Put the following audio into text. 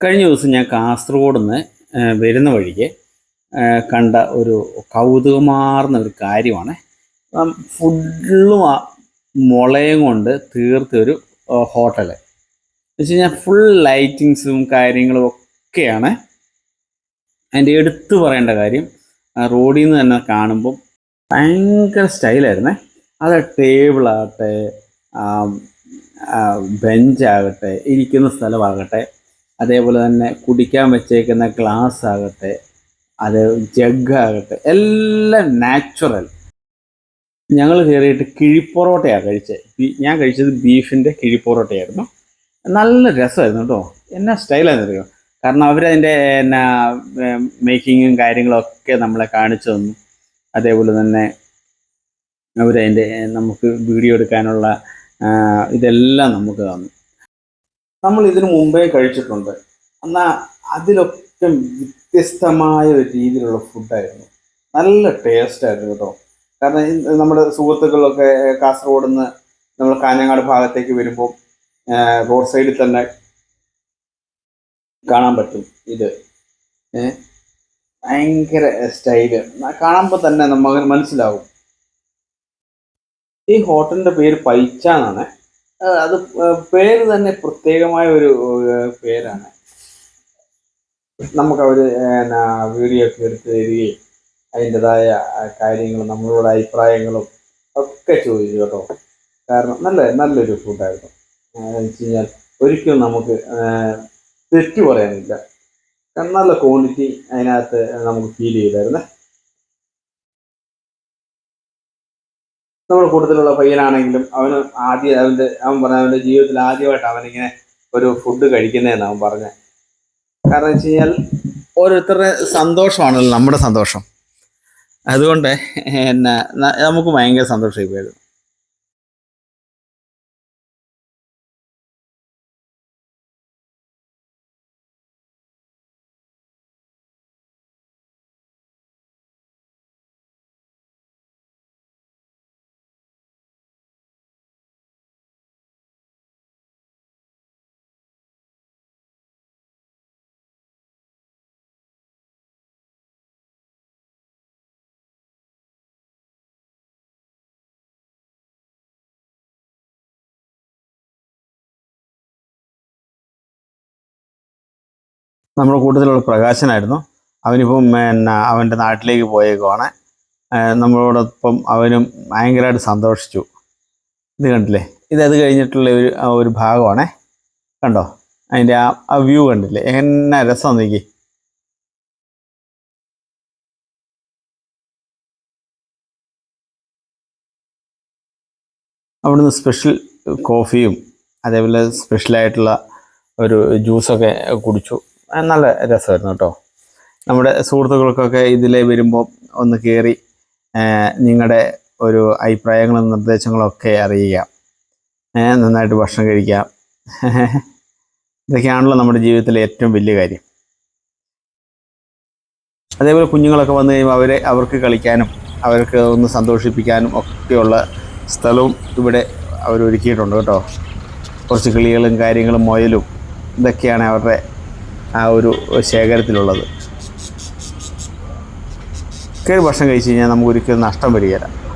കഴിഞ്ഞ ദിവസം ഞാൻ കാസർഗോഡ് നിന്ന് വരുന്ന വഴിക്ക് കണ്ട ഒരു കൗതുകമാർന്ന ഒരു കാര്യമാണ്. ഫുള്ളും ആ മുളയും കൊണ്ട് തീർത്ത ഒരു എന്ന് വെച്ച് കഴിഞ്ഞാൽ ഫുൾ ലൈറ്റിങ്സും കാര്യങ്ങളും ഒക്കെയാണ് അതിന്റെ എടുത്തു പറയേണ്ട കാര്യം റോഡിൽ നിന്ന് തന്നെ കാണുമ്പം ഭയങ്കര സ്റ്റൈലായിരുന്നേ. അത് ടേബിളാകട്ടെ ബെഞ്ചാകട്ടെ ഇരിക്കുന്ന സ്ഥലമാകട്ടെ അതേപോലെ തന്നെ കുടിക്കാൻ വെച്ചേക്കുന്ന ഗ്ലാസ് ആകട്ടെ അത് ജഗ് ആകട്ടെ എല്ലാം നാച്ചുറൽ ഞങ്ങൾ കയറിയിട്ട് കിഴിപ്പൊറോട്ടയാണ് കഴിച്ചത് ഞാൻ കഴിച്ചത് ബീഫിന്റെ കിഴിപ്പൊറോട്ടയായിരുന്നു. നല്ല രസമായിരുന്നു കേട്ടോ. എന്നാ സ്റ്റൈലായിരുന്നു അറിയോ കാരണം അവരതിന്റെ എന്നാ മേക്കിങ്ങും കാര്യങ്ങളൊക്കെ നമ്മളെ കാണിച്ചു തന്നു. അതേപോലെ തന്നെ അവരതിന്റെ നമുക്ക് വീഡിയോ എടുക്കാനുള്ള ഇതെല്ലാം നമുക്ക് തന്നു. നമ്മൾ ഇതിനു മുമ്പേ കഴിച്ചിട്ടുണ്ട്. എന്നാൽ അതിലൊക്കെ വ്യത്യസ്തമായ ഒരു രീതിയിലുള്ള ഫുഡായിരുന്നു. നല്ല ടേസ്റ്റ് ആയിരുന്നു കേട്ടോ. കാരണം നമ്മുടെ സുഹൃത്തുക്കളൊക്കെ കാസർഗോഡ് നിന്ന് നമ്മൾ കാഞ്ഞങ്ങാട് ഭാഗത്തേക്ക് വരുമ്പോൾ റോഡ് സൈഡിൽ തന്നെ കാണാൻ പറ്റും ഇത്. ഭയങ്കര സ്റ്റൈൽ. കാണുമ്പോൾ തന്നെ നമ്മൾ മനസ്സിലാവും. ഈ ഹോട്ടലിന്റെ പേര് പൈച്ച എന്നാണ് ആ, അത് പേര് തന്നെ പ്രത്യേകമായ ഒരു പേരാണ്. നമുക്ക് അവർ എന്നാ വീഡിയോ ഒക്കെ എടുത്ത് തരികയും അതിന്റെതായ കാര്യങ്ങളും നമ്മളോട് അഭിപ്രായങ്ങളും ഒക്കെ ചോദിച്ചു കേട്ടോ. കാരണം നല്ല നല്ലൊരു ഫുഡായിരുന്നു. വെച്ച് കഴിഞ്ഞാൽ ഒരിക്കലും നമുക്ക് തെറ്റു പറയാനില്ല. നല്ല ക്വാണ്ടിറ്റി അതിനകത്ത് നമുക്ക് ഫീൽ ചെയ്തായിരുന്നേ. നമ്മുടെ കൂട്ടത്തിലുള്ള പയ്യനാണെങ്കിലും അവന് ആദ്യം അവന്റെ അവൻ പറഞ്ഞ അവന്റെ ജീവിതത്തിൽ ആദ്യമായിട്ട് അവനിങ്ങനെ ഒരു ഫുഡ് കഴിക്കുന്നതെന്ന് അവൻ പറഞ്ഞത് കാരണം വെച്ച് കഴിഞ്ഞാൽ ഓരോരുത്തരുടെ സന്തോഷമാണല്ലോ നമ്മുടെ സന്തോഷം. അതുകൊണ്ട് എന്നാ നമുക്ക് ഭയങ്കര സന്തോഷമായി നമ്മുടെ കൂട്ടത്തിലുള്ള പ്രകാശനായിരുന്നു. അവനിപ്പം പിന്നെ അവന്റെ നാട്ടിലേക്ക് പോയേക്കുവാണ്. നമ്മളോടൊപ്പം അവനും ഭയങ്കരമായിട്ട് സന്തോഷിച്ചു. ഇത് കണ്ടില്ലേ? ഇത് അത് കഴിഞ്ഞിട്ടുള്ള ഒരു ഒരു ഭാഗമാണേ. കണ്ടോ? അതിന്റെ ആ ആ വ്യൂ കണ്ടില്ലേ? എന്നെ രസം നോക്കി. അവിടുന്ന് സ്പെഷ്യൽ കോഫിയും അതേപോലെ സ്പെഷ്യലായിട്ടുള്ള ഒരു ജ്യൂസൊക്കെ കുടിച്ചു. നല്ല രസമായിരുന്നു കേട്ടോ. നമ്മുടെ സുഹൃത്തുക്കൾക്കൊക്കെ ഇതിലെ വരുമ്പോൾ ഒന്ന് കയറി നിങ്ങളുടെ ഒരു അഭിപ്രായങ്ങളും നിർദ്ദേശങ്ങളും ഒക്കെ അറിയുക നന്നായിട്ട് ഭക്ഷണം കഴിക്കാം ഇതൊക്കെയാണല്ലോ നമ്മുടെ ജീവിതത്തിലെ ഏറ്റവും വലിയ കാര്യം. അതേപോലെ കുഞ്ഞുങ്ങളൊക്കെ വന്നു കഴിയുമ്പോൾ അവരെ അവർക്ക് കളിക്കാനും അവർക്ക് ഒന്ന് സന്തോഷിപ്പിക്കാനും ഒക്കെയുള്ള സ്ഥലവും ഇവിടെ അവർ ഒരുക്കിയിട്ടുണ്ട് കേട്ടോ. കുറച്ച് കിളികളും കാര്യങ്ങളും മുയലും ഇതൊക്കെയാണ് അവരുടെ ആ ഒരു ശേഖരത്തിലുള്ളത്. കയറി ഭക്ഷണം കഴിച്ച് കഴിഞ്ഞാൽ നമുക്കൊരിക്കലും നഷ്ടം വരികയില്ല.